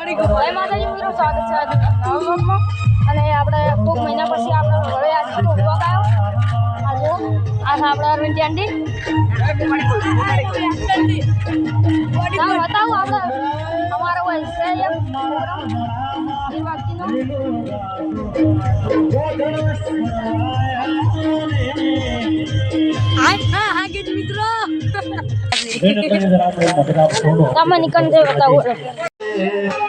જય માતાજી મિત્રો સ્વાગત છે આજે નવા બ્લોગમાં અને આપણે ખૂબ મહિના પછી આપણે વળે આજે તો બ્લોગ આવ્યો આજે જો આ આપણે અરવિંદ ચાંડી હા બતાવું આપણે અમારો હોય છે એક એ બાકીનો હા હા હા ગીત મિત્રો તમે નીકળ જઈ બતાવું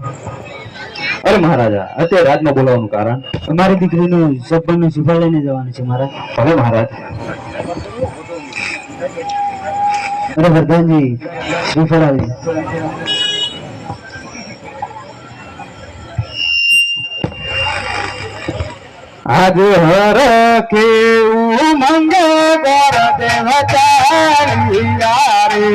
મહારાજા અત્યારે રાજમાં બોલાવવાનું કારણ? અમારી દીકરીનું સબનું સિફાર લઈને જવાનું છે મહારાજ. ભલે મહારાજ. અરે પ્રધાનજી સુફળ આવી આજ હર કે ઉમંગ ગોર યારે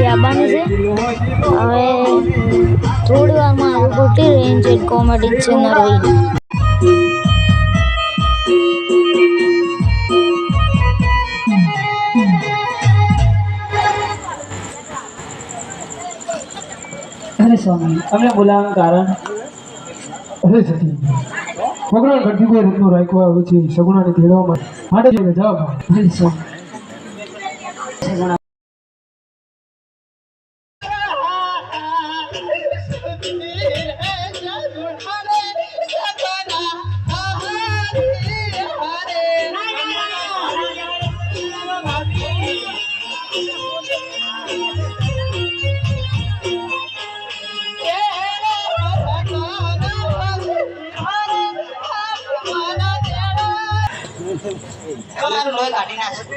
હવે આવવાનું છે હવે થોડી વારમાં આવી ગોટી રેન્જ કોમેડી અરે સ્વામી અમને બોલાવવાનું કારણ? અરે સતી ભગવાન આવ્યો છે માટે માટે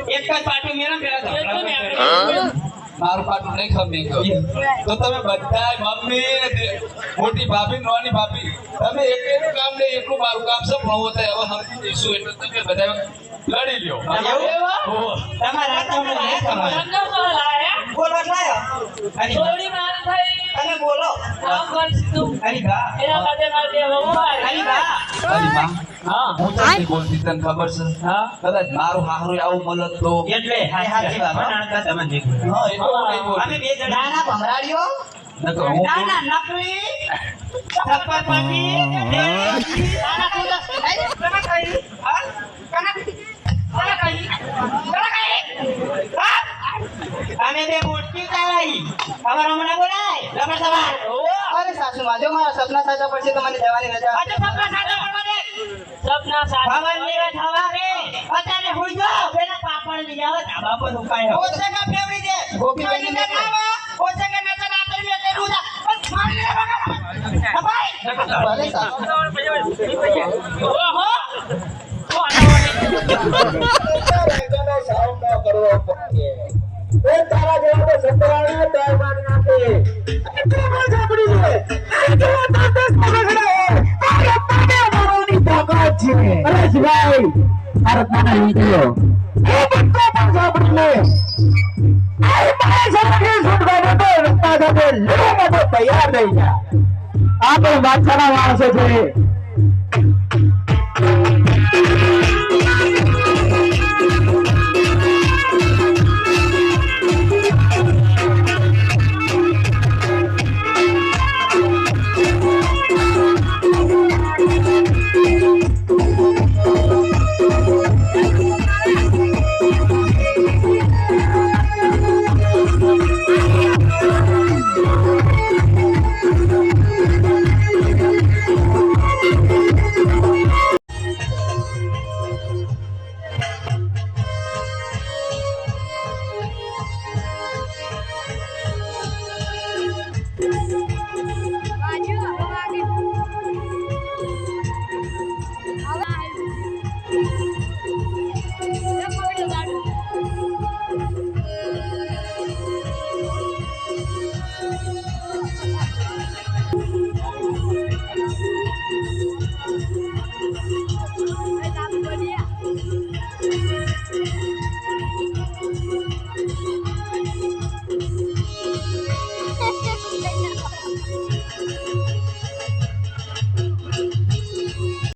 એક જ પાટું મેરા પેલા મારું પાટું નહીં ખમે તો તમે બધા મમ્મી મોટી ભાભી નાની ભાભી તમે એક એકનું કામ નહીં એટલું મારું કામ છે પણ હું તો હવે સમજી જઈશું એટલે તમે બધા લડી લ્યો. ઓહો. અરે બા, હું તો નહીં બોલતી તને ખબર છે? કદાચ મારું હારું આવું મળત તો. હા, એ તો હું. નહીં બોલતી. નકર હું અમે બે મોટી ચાલાઈ. અમારા મને બોલાય. લબર સવાર. અરે સાસુ માં જો મારા સપના સાચા પડશે તો મને જવાની રજા સપના સાચા પડવા સપના સાચા ની થવા રે અત્યારે હુઈ જાઓ પેલા પાપડ લઈ આવો ધાબા પર ઉકાય ઓછે કા ફેવરી દે ગોપી બેન ને ખાવા કે નચા ના કરી એટલે રૂજા બસ મારી લે બગા ભાઈ. ભલે સાસુ ઓહો અરે શિવાય ભારત માતા નીકળ્યો એ બધો પણ સાંભળી લે આ સામે છોડવાનો તો રસ્તા સાથે લડવા માટે તૈયાર થઈ ગયા આ પણ બાદશાહના માણસો છે.